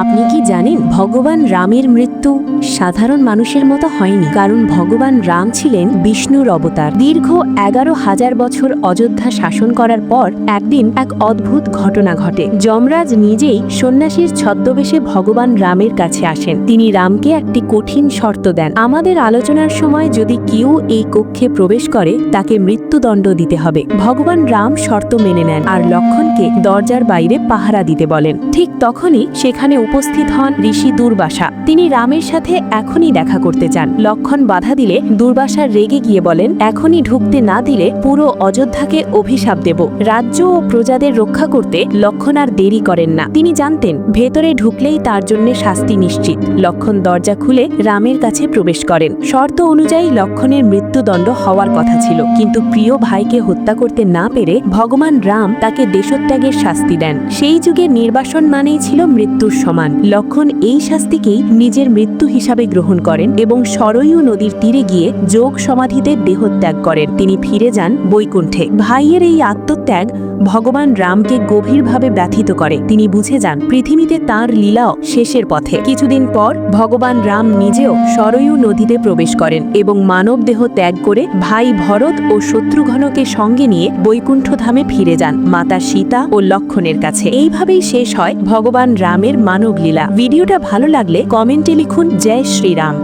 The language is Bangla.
আপনি কি জানেন ভগবান রামের মৃত্যু সাধারণ মানুষের মতো হয়নি। কারণ ভগবান রাম ছিলেন বিষ্ণুর অবতার। দীর্ঘ এগারো হাজার বছর অযোধ্যা শাসন করার পর একদিন এক অদ্ভুত ঘটনা ঘটে। যমরাজ নিজেই সন্ন্যাসীর ছদ্মবেশে ভগবান রামের কাছে আসেন। তিনি রামকে একটি কঠিন শর্ত দেন। আমাদের আলোচনার সময় যদি কেউ এই কক্ষে প্রবেশ করে, তাকে মৃত্যুদণ্ড দিতে হবে। ভগবান রাম শর্ত মেনে নেন আর লক্ষণকে দরজার বাইরে পাহারা দিতে বলেন। ঠিক তখনই সেখানে উপস্থিত হন ঋষি দুর্বাসা। তিনি রামের সাথে এখনই দেখা করতে চান। লক্ষণ বাধা দিলে দুর্বাসা রেগে গিয়ে বলেন, এখনই ঢুকতে না দিলে পুরো অযোধ্যাকে অভিশাপ দেব। রাজ্য ও প্রজাদের রক্ষা করতে লক্ষণ আর দেরি করেন না। তিনি জানতেন, ভেতরে ঢুকলেই তার জন্য শাস্তি নিশ্চিত। লক্ষণ দরজা খুলে রামের কাছে প্রবেশ করেন। শর্ত অনুযায়ী লক্ষণের মৃত্যুদণ্ড হওয়ার কথা ছিল। কিন্তু প্রিয় ভাইকে হত্যা করতে না পেরে ভগবান রাম তাকে দেশত্যাগের শাস্তি দেন। সেই যুগে নির্বাসন মানেই ছিল মৃত্যুর সমান। লক্ষণ এই শাস্তিকেই নিজের মৃত্যু হিসাবে গ্রহণ করেন এবং সরয়ু নদীর তীরে গিয়ে যোগ সমাধিতে দেহত্যাগ করেন। তিনি ফিরে যান বৈকুণ্ঠে। ভাইয়ের এই আত্মত্যাগ ভগবান রামকে গভীরভাবে ব্যথিত করে। তিনি বুঝে যান, পৃথিবীতে তার লীলাও শেষের পথে। কিছুদিন পর ভগবান রাম নিজেও সরয়ু নদীতে প্রবেশ করেন এবং মানব দেহ ত্যাগ করে ভাই ভরত ও শত্রুঘ্নকে সঙ্গে নিয়ে বৈকুণ্ঠ ধামে ফিরে যান মাতা সীতা ও লক্ষণের কাছে। এইভাবেই শেষ হয় ভগবান রামের মানব লীলা ভিডিওটা ভালো লাগলে কমেন্টে লিখুন, জয় শ্রীরাম।